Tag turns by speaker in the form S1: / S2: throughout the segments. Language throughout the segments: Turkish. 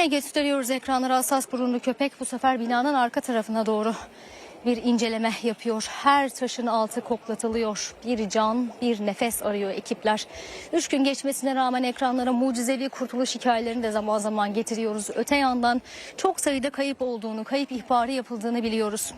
S1: Yine gösteriyoruz ekranlara hassas burunlu köpek bu sefer binanın arka tarafına doğru bir inceleme yapıyor. Her taşın altı koklatılıyor. Bir can, bir nefes arıyor ekipler. Üç gün geçmesine rağmen ekranlara mucizevi kurtuluş hikayelerini de zaman zaman getiriyoruz. Öte yandan çok sayıda kayıp olduğunu, kayıp ihbarı yapıldığını biliyoruz.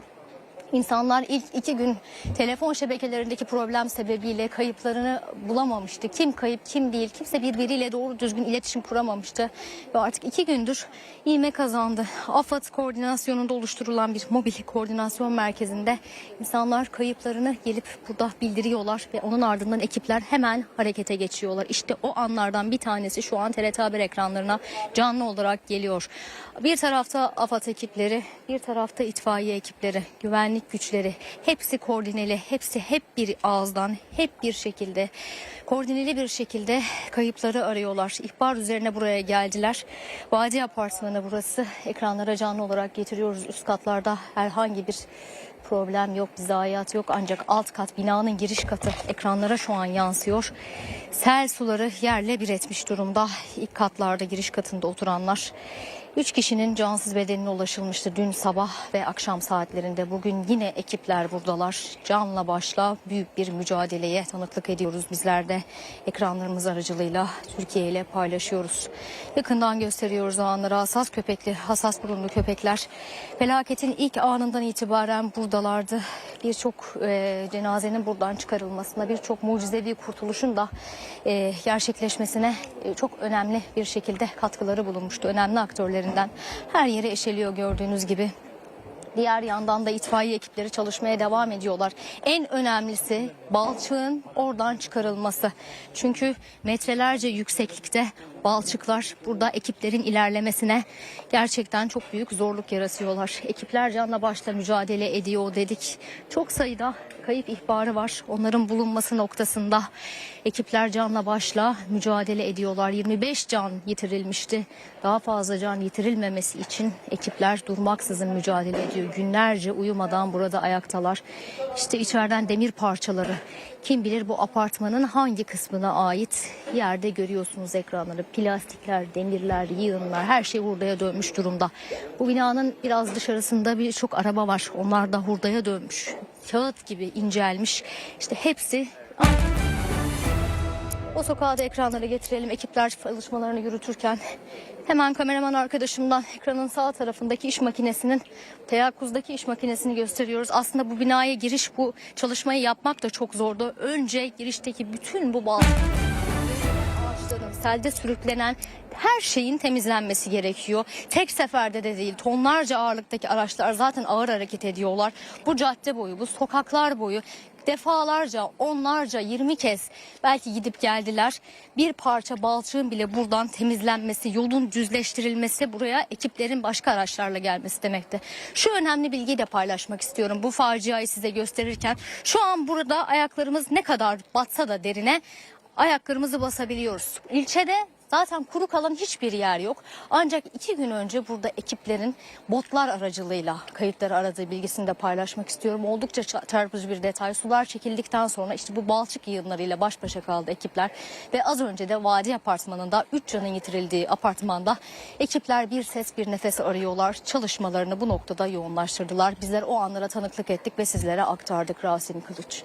S1: İnsanlar ilk iki gün telefon şebekelerindeki problem sebebiyle kayıplarını bulamamıştı. Kim kayıp kim değil kimse birbiriyle doğru düzgün iletişim kuramamıştı. Ve artık iki gündür iğme kazandı. AFAD koordinasyonunda oluşturulan bir mobil koordinasyon merkezinde insanlar kayıplarını gelip burada bildiriyorlar. Ve onun ardından ekipler hemen harekete geçiyorlar. İşte o anlardan bir tanesi şu an TRT Haber ekranlarına canlı olarak geliyor. Bir tarafta AFAD ekipleri, bir tarafta itfaiye ekipleri, güvenlik güçleri hepsi koordineli, hepsi hep bir ağızdan, hep bir şekilde koordineli bir şekilde kayıpları arıyorlar. İhbar üzerine buraya geldiler. Vadi Apartmanı burası. Ekranlara canlı olarak getiriyoruz. Üst katlarda herhangi bir problem yok, bir zayiat yok ancak alt kat binanın giriş katı ekranlara şu an yansıyor. Sel suları yerle bir etmiş durumda. İlk katlarda giriş katında oturanlar. Üç kişinin cansız bedenine ulaşılmıştı dün sabah ve akşam saatlerinde. Bugün yine ekipler buradalar. Canla başla büyük bir mücadeleye tanıklık ediyoruz bizler de. Ekranlarımız aracılığıyla Türkiye ile paylaşıyoruz. Yakından gösteriyoruz o anları hassas köpekli, hassas burunlu köpekler. Felaketin ilk anından itibaren buradalardı. Birçok e, cenazenin buradan çıkarılmasına, birçok mucizevi kurtuluşun da e, gerçekleşmesine e, çok önemli bir şekilde katkıları bulunmuştu. Önemli aktörlerinden her yeri eşeliyor gördüğünüz gibi. Diğer yandan da itfaiye ekipleri çalışmaya devam ediyorlar. En önemlisi balçığın oradan çıkarılması. Çünkü metrelerce yükseklikte balçıklar burada ekiplerin ilerlemesine gerçekten çok büyük zorluk yaratıyorlar. Ekipler canla başla mücadele ediyor dedik. Çok sayıda kayıp ihbarı var. Onların bulunması noktasında ekipler canla başla mücadele ediyorlar. 25 can yitirilmişti. Daha fazla can yitirilmemesi için ekipler durmaksızın mücadele ediyor. Günlerce uyumadan burada ayaktalar. İşte içeriden demir parçaları. Kim bilir bu apartmanın hangi kısmına ait yerde görüyorsunuz ekranları. Plastikler, demirler, yığınlar her şey hurdaya dönmüş durumda. Bu binanın biraz dışarısında birçok araba var. Onlar da hurdaya dönmüş. Kağıt gibi incelmiş. İşte hepsi o sokağa da ekranlara getirelim. Ekipler çalışmalarını yürütürken hemen kameraman arkadaşımdan ekranın sağ tarafındaki iş makinesinin teyakkuzdaki iş makinesini gösteriyoruz. Aslında bu binaya giriş bu çalışmayı yapmak da çok zordu. Önce girişteki bütün bu balkon ağaçların selde sürüklenen her şeyin temizlenmesi gerekiyor. Tek seferde de değil tonlarca ağırlıktaki araçlar zaten ağır hareket ediyorlar. Bu cadde boyu bu sokaklar boyu defalarca onlarca 20 kez belki gidip geldiler. Bir parça balçığın bile buradan temizlenmesi, yolun düzleştirilmesi buraya ekiplerin başka araçlarla gelmesi demekti. Şu önemli bilgiyi de paylaşmak istiyorum. Bu faciayı size gösterirken şu an burada ayaklarımız ne kadar batsa da derine ayaklarımızı basabiliyoruz. İlçede zaten kuru kalan hiçbir yer yok. Ancak iki gün önce burada ekiplerin botlar aracılığıyla kayıpları aradığı bilgisini de paylaşmak istiyorum. Oldukça ça- çarpıcı bir detay. Sular çekildikten sonra işte bu balçık yığınlarıyla baş başa kaldı ekipler. Ve az önce de Vadi Apartmanı'nda 3 canın yitirildiği apartmanda ekipler bir ses bir nefes arıyorlar. Çalışmalarını bu noktada yoğunlaştırdılar. Bizler o anlara tanıklık ettik ve sizlere aktardık Rasim Kılıç.